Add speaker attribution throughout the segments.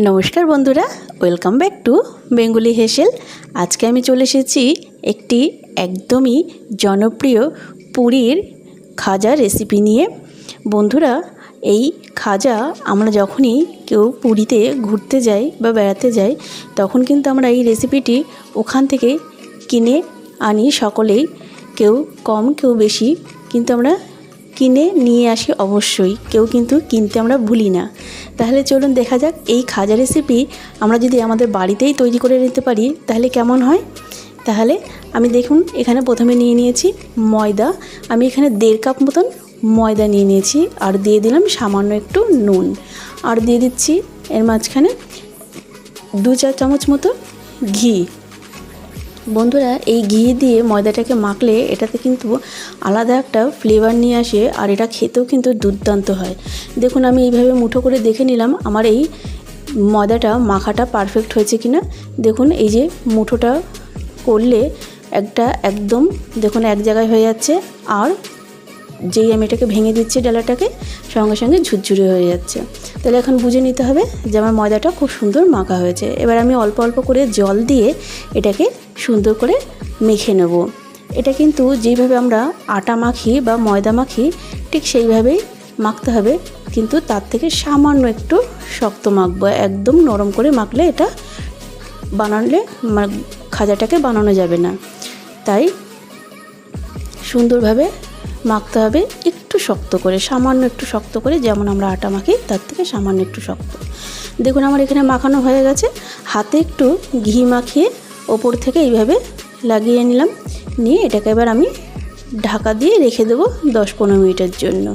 Speaker 1: নমস্কার বন্ধুরা welcome back to Bengali হেসেল। আজকে আমি চলে এসেছি একটি একদমই জনপ্রিয় পুরীর খাজা রেসিপি নিয়ে। বন্ধুরা, এই খাজা আমরা যখনই কেউ পুরীতে ঘুরতে যাই বা বেড়াতে যাই, তখন কিন্তু আমরা এই রেসিপিটি ওখান থেকে কিনে আনি। সকলেই, কেউ কম, কেউ বেশি, কিন্তু আমরা কিনে নিয়ে আসি অবশ্যই। কেউ কিন্তু কিনতে আমরা ভুলি না। তাহলে চলুন দেখা যাক এই খাজা রেসিপি আমরা যদি আমাদের বাড়িতেই তৈরি করে নিতে পারি, তাহলে কেমন হয়? তাহলে আমি দেখুন, এখানে প্রথমে নিয়ে নিয়েছি ময়দা। আমি এখানে দেড় কাপ মতন ময়দা নিয়ে নিয়েছি আর দিয়ে দিলাম সামান্য একটু নুন। আর দিয়ে দিচ্ছি এর মাঝখানে দু চার চামচ মতো ঘি। বন্ধুরা, এই ঘি দিয়ে ময়দাটাকে মাখলে এটাতে কিন্তু আলাদা একটা ফ্লেভার নিয়ে আসে আর এটা খেতেও কিন্তু দুর্দান্ত হয়। দেখুন, আমি এইভাবে মুঠো করে দেখে নিলাম আমার এই ময়দাটা মাখাটা পারফেক্ট হয়েছে কিনা। দেখুন, এই যে মুঠোটা করলে একটা একদম, দেখুন, এক জায়গায় হয়ে যাচ্ছে। আর যেই আমি এটাকে ভেঙে দিচ্ছি ডালাটাকে, সঙ্গে সঙ্গে ঝুরঝুরে হয়ে যাচ্ছে। তাহলে এখন বুঝে নিতে হবে যে আমার ময়দাটা খুব সুন্দর মাখা হয়েছে। এবার আমি অল্প অল্প করে জল দিয়ে এটাকে সুন্দর করে মেখে নেব। এটা কিন্তু যেভাবে আমরা আটা মাখি বা ময়দা মাখি, ঠিক সেইভাবেই মাখতে হবে। কিন্তু তার থেকে সামান্য একটু শক্ত মাখবো, একদম নরম করে মাখলে এটা বানালে খাজাটাকে বানানো যাবে না। তাই সুন্দরভাবে মাখতে হবে একটু শক্ত করে, সামান্য একটু শক্ত করে, যেমন আমরা আটা মাখি, তার থেকে সামান্য একটু শক্ত। দেখুন আমার এখানে মাখানো হয়ে গেছে। হাতে একটু ঘি মাখিয়ে ওপর থেকে এইভাবে লাগিয়ে নিলাম। নিয়ে এটাকে এবার আমি ঢাকা দিয়ে রেখে দেবো দশ পনেরো মিনিটের জন্য।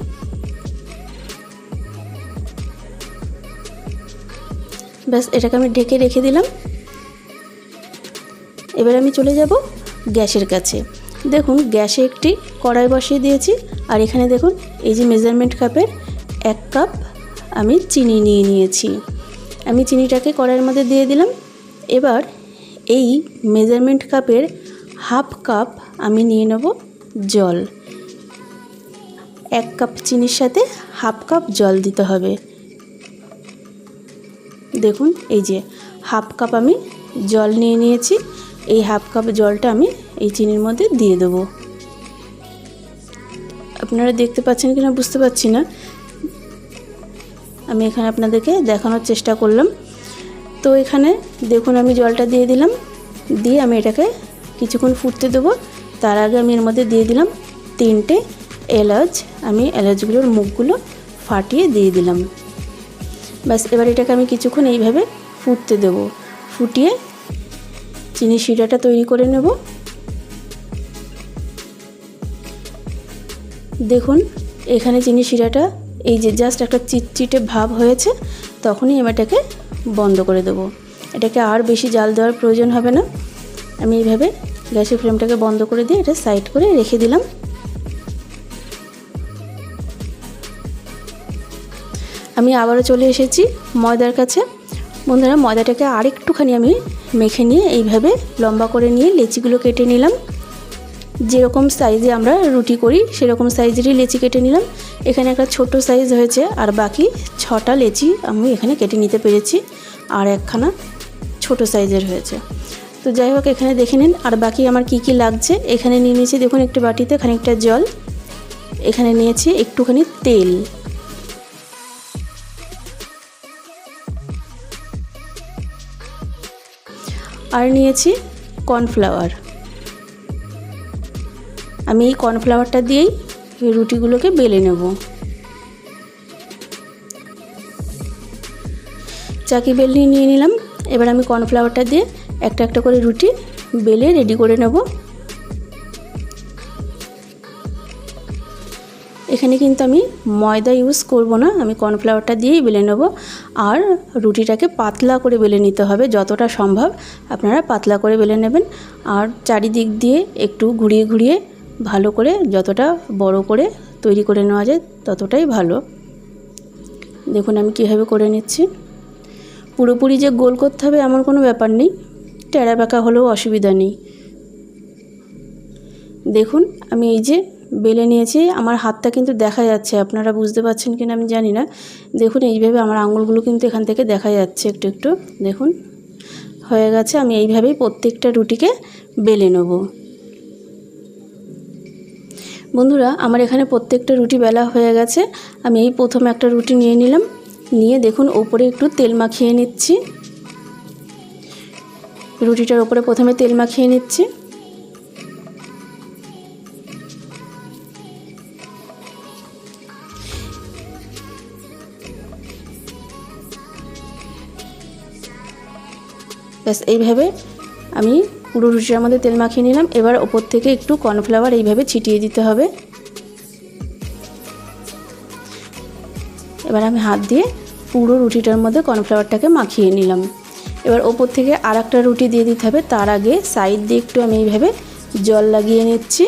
Speaker 1: ব্যাস, এটাকে আমি ঢেকে রেখে দিলাম। এবার আমি চলে যাব গ্যাসের কাছে। দেখুন, গ্যাসে একটি কড়াই বসিয়ে দিয়েছি। আর এখানে দেখুন, এই যে মেজারমেন্ট কাপের এক কাপ আমি চিনি নিয়ে নিয়েছি। আমি চিনিটাকে কড়াইয়ের মধ্যে দিয়ে দিলাম। এবার এই মেজারমেন্ট কাপের হাফ কাপ আমি নিয়ে নেব জল। এক কাপ চিনির সাথে হাফ কাপ জল দিতে হবে। দেখুন, এই যে হাফ কাপ আমি জল নিয়ে নিয়েছি। এই হাফ কাপ জলটা আমি এই চিনির মধ্যে দিয়ে দেবো। আপনারা দেখতে পাচ্ছেন কিনা বুঝতে পারছি না। আমি এখানে আপনাদেরকে দেখানোর চেষ্টা করলাম। তো এখানে দেখুন আমি জলটা দিয়ে দিলাম। দিয়ে আমি এটাকে কিছুক্ষণ ফুটতে দেবো। তার আগে আমি এর মধ্যে দিয়ে দিলাম তিনটে এলাচ। আমি এলাচগুলোর মুখগুলো ফাটিয়ে দিয়ে দিলাম। ব্যাস, এবার এটাকে আমি কিছুক্ষণ এইভাবে ফুটতে দেবো। ফুটিয়ে চিনি শিরাটা তৈরি করে নেব। দেখুন, এখানে চিনি শিরাটা, এই যে জাস্ট একটা চিটচিটে ভাব হয়েছে, তখনই আমি এটাকে বন্ধ করে দেবো। এটাকে আর বেশি জাল দেওয়ার প্রয়োজন হবে না। আমি এইভাবে গ্যাসের ফ্লেমটাকে বন্ধ করে দিয়ে এটা সাইড করে রেখে দিলাম। আমি আবারও চলে এসেছি ময়দার কাছে। বন্ধুরা, ময়দাটাকে আরেকটুখানি আমি মেখে নিয়ে এইভাবে লম্বা করে নিয়ে লেচিগুলো কেটে নিলাম। যেরকম সাইজে আমরা রুটি করি, সেরকম সাইজেরই লেচি কেটে নিলাম। এখানে একটা ছোট সাইজ হয়েছে, আর বাকি ছটা লেচি আমি এখানে কেটে নিতে পেরেছি, আর একখানা ছোট সাইজের হয়েছে। তো যাই হোক, এখানে দেখে নিন, আর বাকি আমার কি কি লাগছে। এখানে নিয়ে নিয়েছি, দেখুন একটি বাটিতে খানিকটা জল। এখানে নিয়েছি একটুখানি তেল। আর নিয়েছি কর্নফ্লাওয়ার। আমি এই কর্নফ্লাওয়ারটা দিয়েই রুটিগুলোকে বেলে নেব। চাকি বেলনি নিয়ে নিলাম। এবার আমি কর্নফ্লাওয়ারটা দিয়ে একটা একটা করে রুটি বেলে রেডি করে নেব। এখানে কিন্তু আমি ময়দা ইউজ করব না, আমি কর্নফ্লাওয়ারটা দিয়েই বেলে নেব। আর রুটিটাকে পাতলা করে বেলে নিতে হবে, যতটা সম্ভব আপনারা পাতলা করে বেলে নেবেন। আর চারিদিক দিয়ে একটু ঘুরিয়ে ঘুরিয়ে ভালো করে, যতটা বড় করে তৈরি করে নেওয়া যায়, ততটাই ভালো। দেখুন আমি কীভাবে করে নিচ্ছি। পুরোপুরি যে গোল করতে হবে এমন কোনো ব্যাপার নেই। টেরা বেঁকা হলেও অসুবিধা নেই। দেখুন, আমি এই যে বেলে নিয়েছি, আমার হাতটা কিন্তু দেখা যাচ্ছে। আপনারা বুঝতে পারছেন কিনা আমি জানি না। দেখুন, এইভাবে আমার আঙুলগুলো কিন্তু এখান থেকে দেখা যাচ্ছে একটু একটু। দেখুন, হয়ে গেছে। আমি এইভাবেই প্রত্যেকটা রুটিকে বেলে নেব। বন্ধুরা, আমার এখানে প্রত্যেকটা রুটি বেলা হয়ে গেছে। আমি এই প্রথম একটা রুটি নিয়ে নিলাম। নিয়ে দেখুন, ওপরে একটু তেল মাখিয়ে নিচ্ছি। রুটিটার ওপরে প্রথমে তেল মাখিয়ে নিচ্ছি। ব্যাস, এইভাবে আমি পুরো রুটির মধ্যে তেল মাখিয়ে নিলাম। এবার ওপর থেকে একটু কর্নফ্লাওয়ার এইভাবে ছিটিয়ে দিতে হবে। এবার আমি হাত দিয়ে পুরো রুটিটার মধ্যে কর্নফ্লাওয়ারটাকে মাখিয়ে নিলাম। এবার ওপর থেকে আর একটা রুটি দিয়ে দিতে হবে। তার আগে সাইড দিয়ে একটু আমি এইভাবে জল লাগিয়ে নিচ্ছি,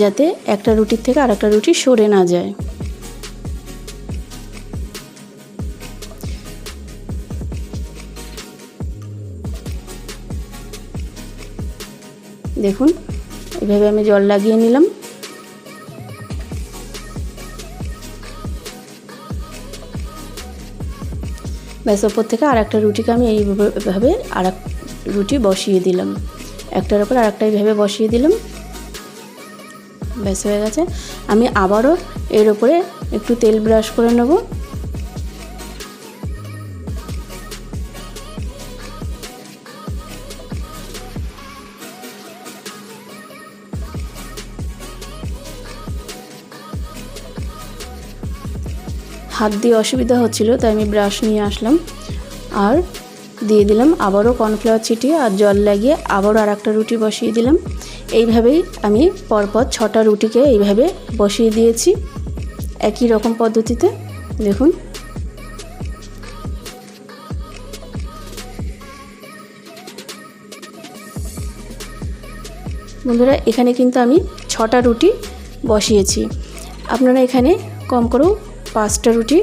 Speaker 1: যাতে একটা রুটির থেকে আর একটা রুটি সরে না যায়। দেখুন, এভাবে আমি জল লাগিয়ে নিলাম। ব্যাস, ওপর থেকে আর একটা রুটিকে আমি এইভাবে আর এক রুটি বসিয়ে দিলাম। একটার ওপর আর একটা এইভাবে বসিয়ে দিলাম। ব্যাস, হয়ে গেছে। আমি আবারও এর ওপরে একটু তেল ব্রাশ করে নেব। হাত দিয়ে অসুবিধা হচ্ছিল, তাই আমি ব্রাশ নিয়ে আসলাম। আর দিয়ে দিলাম আবারও কর্নফ্লাওয়ার ছিটিয়ে আর জল লাগিয়ে আবারও আর একটা রুটি বসিয়ে দিলাম। এইভাবেই আমি পরপর ছটা রুটিকে এইভাবে বসিয়ে দিয়েছি, একই রকম পদ্ধতিতে। দেখুন। বন্ধুরা, এখানে কিন্তু আমি ছটা রুটি বসিয়েছি। আপনারা এখানে কম করেও পাঁচটা রুটি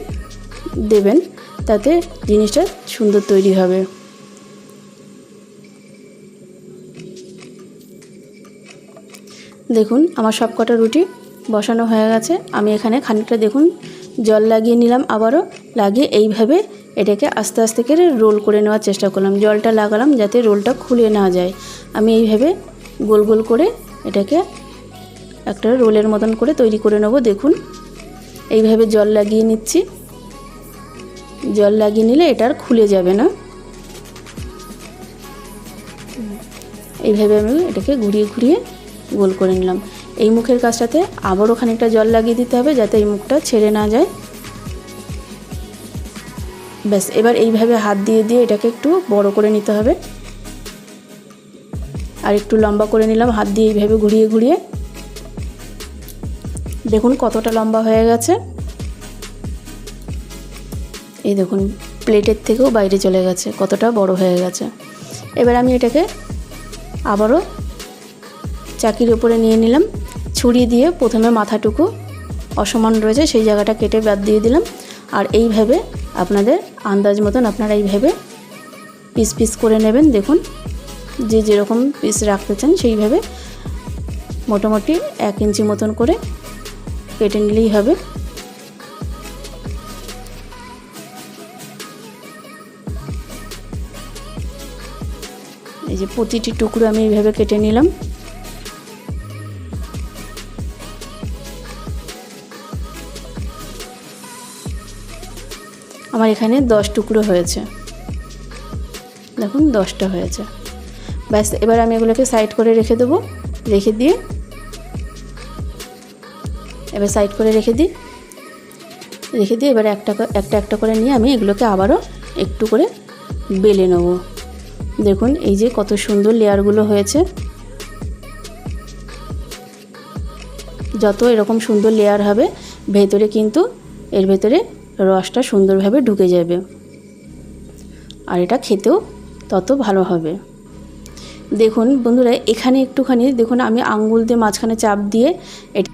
Speaker 1: দেবেন, তাতে জিনিসটা সুন্দর তৈরি হবে। দেখুন, আমার সব কটা রুটি বসানো হয়ে গেছে। আমি এখানে খানিকটা, দেখুন, জল লাগিয়ে নিলাম আবারও। লাগিয়ে এইভাবে এটাকে আস্তে আস্তে করে রোল করে নেওয়ার চেষ্টা করলাম। জলটা লাগালাম যাতে রোলটা খুলে না যায়। আমি এইভাবে গোল গোল করে এটাকে একটা রোলের মতন করে তৈরি করে নেব। দেখুন এইভাবে জল লাগিয়ে নিচ্ছি। জল লাগিয়ে নিলে এটা আর খুলে যাবে না। এইভাবে আমি এটাকে ঘুরিয়ে ঘুরিয়ে গোল করে নিলাম। এই মুখের কাজটাতে আবারও খানিকটা জল লাগিয়ে দিতে হবে যাতে এই মুখটা ছেড়ে না যায়। ব্যাস, এবার এইভাবে হাত দিয়ে দিয়ে এটাকে একটু বড় করে নিতে হবে। আর একটু লম্বা করে নিলাম, হাত দিয়ে এইভাবে ঘুরিয়ে ঘুরিয়ে। দেখুন কতটা লম্বা হয়ে গেছে। এই দেখুন, প্লেটের থেকেও বাইরে চলে গেছে, কতটা বড় হয়ে গেছে। এবার আমি এটাকে আবারও চাকির উপরে নিয়ে নিলাম। ছুরি দিয়ে প্রথমে মাথাটুকু অসমান রয়েছে, সেই জায়গাটা কেটে বাদ দিয়ে দিলাম। আর এইভাবে আপনাদের আন্দাজ মতন আপনারা এইভাবে পিস পিস করে নেবেন। দেখুন, যে যেরকম পিস রাখতে চান সেইভাবে মোটামুটি এক ইঞ্চি মতন করে কেটে নিলেই হবে। এই যে প্রতিটি টুকরো আমি এইভাবে কেটে নিলাম। আমার এখানে দশ টুকরো হয়েছে। দেখুন, দশটা হয়েছে। ব্যাস, এবার আমি এগুলোকে সাইড করে রেখে দেবো। রেখে দিয়ে এবার সাইড করে রেখে দিই। রেখে দিয়ে এবার একটা একটা একটা করে নিয়ে আমি এগুলোকে আবারও একটু করে বেলে নেব। দেখুন, এই যে কত সুন্দর লেয়ারগুলো হয়েছে। যত এরকম সুন্দর লেয়ার হবে, ভেতরে কিন্তু এর ভেতরে রসটা সুন্দরভাবে ঢুকে যাবে। আর এটা খেতেও তত ভালো হবে। দেখুন, বন্ধুরা, এখানে একটুখানি, দেখুন, আমি আঙ্গুল দিয়ে মাঝখানে চাপ দিয়ে এটা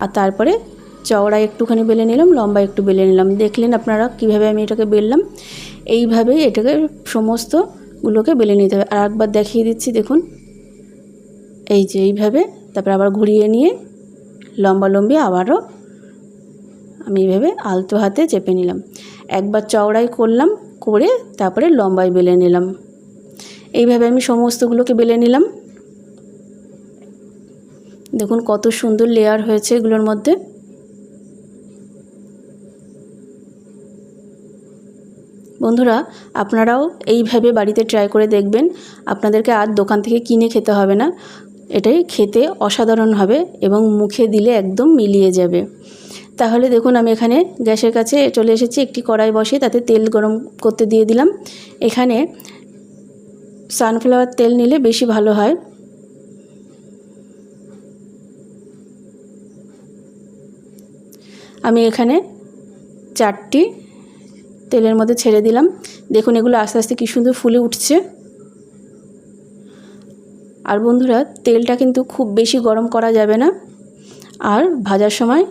Speaker 1: আর তারপরে চওড়া একটুখানি বেলে নিলাম, লম্বা একটু বেলে নিলাম। দেখলেন আপনারা কীভাবে আমি এটাকে বেললাম? এইভাবেই এটাকে সমস্তগুলোকে বেলে নিতে হবে। আর একবার দেখিয়ে দিচ্ছি, দেখুন। এই যে এইভাবে, তারপরে আবার ঘুরিয়ে নিয়ে লম্বা লম্বি আবারও আমি এইভাবে আলতো হাতে চেপে নিলাম। একবার চওড়াই করলাম, করে তারপরে লম্বায় বেলে নিলাম। এইভাবে আমি সমস্তগুলোকে বেলে নিলাম। দেখুন কত সুন্দর লেয়ার হয়েছে এগুলোর মধ্যে। বন্ধুরা, আপনারাও এইভাবে বাড়িতে ট্রাই করে দেখবেন। আপনাদেরকে আর দোকান থেকে কিনে খেতে হবে না। এটাই খেতে অসাধারণ হবে এবং মুখে দিলে একদম মিলিয়ে যাবে। তাহলে দেখুন আমি এখানে গ্যাসের কাছে চলে এসেছি, একটি কড়াই বসে তাতে তেল গরম করতে দিয়ে দিলাম। এখানে সানফ্লাওয়ার তেল নিলে বেশি ভালো হয়। আমি এখানে চারটি তেলের মধ্যে ছেড়ে দিলাম। দেখুন, এগুলো আস্তে আস্তে কী সুন্দর ফুলে উঠছে। আর বন্ধুরা, তেলটা কিন্তু খুব বেশি গরম করা যাবে না। আর ভাজার সময়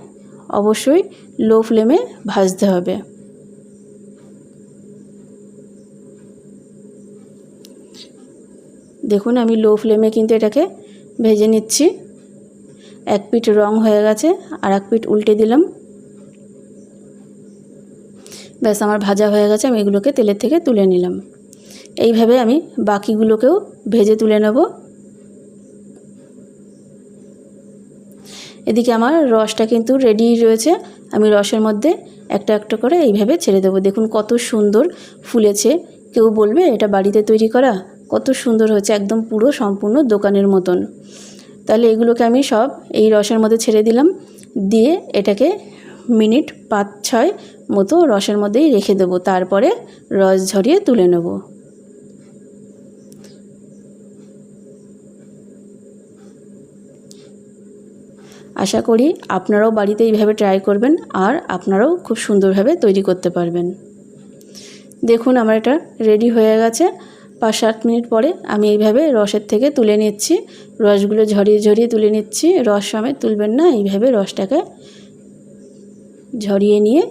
Speaker 1: অবশ্যই লো ফ্লেমে ভাজতে হবে। দেখুন, আমি লো ফ্লেমে কিন্তু এটাকে ভেজে নিচ্ছি। এক পিঠ রং হয়ে গেছে, আর এক পিঠ উল্টে দিলাম। ব্যাস আমার ভাজা হয়ে গেছে, আমি এগুলোকে তেলের থেকে তুলে নিলাম। এইভাবে আমি বাকিগুলোকেও ভেজে তুলে নেব। এদিকে আমার রসটা কিন্তু রেডি রয়েছে। আমি রসের মধ্যে একটা একটা করে এইভাবে ছেড়ে দেবো। দেখুন কত সুন্দর ফুলেছে। কেউ বলবে, এটা বাড়িতে তৈরি করা? কত সুন্দর হয়েছে, একদম পুরো সম্পূর্ণ দোকানের মতন। তাহলে এগুলোকে আমি সব এই রসের মধ্যে ছেড়ে দিলাম। দিয়ে এটাকে মিনিট পাঁচ ছয় মতো রসের মধ্যেই রেখে দেবো, তারপরে রস ঝরিয়ে তুলে নেব। আশা করি আপনারাও বাড়িতে এইভাবে ট্রাই করবেন আর আপনারাও খুব সুন্দরভাবে তৈরি করতে পারবেন। দেখুন আমার এটা রেডি হয়ে গেছে। পাঁচ সাত মিনিট পরে আমি এইভাবে রসের থেকে তুলে নিচ্ছি। রসগুলো ঝরিয়ে ঝরিয়ে তুলে নিচ্ছি। রস সমেত তুলবেন না, এইভাবে রসটাকে ঝরিয়ে নিয়ে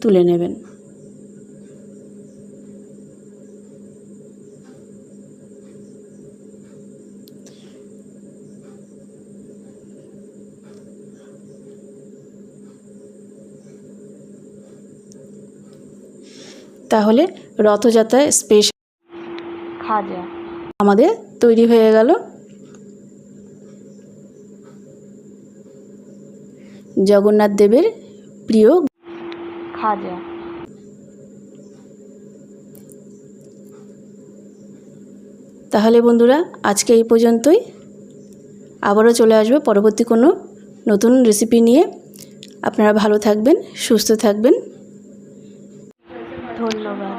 Speaker 1: তুলে নেবেন। তাহলে রথযাত্রায় স্পেশাল
Speaker 2: খাজা।
Speaker 1: আমাদের তৈরি হয়ে গেল। জগন্নাথ দেবের প্রিয়
Speaker 2: খাজা
Speaker 1: তাহলে বন্ধুরা আজকে এই পর্যন্তই। আবারও চলে আসবে পরবর্তী কোনো নতুন রেসিপি নিয়ে। আপনারা ভালো থাকবেন সুস্থ থাকবেন।
Speaker 2: ধন্যবাদ।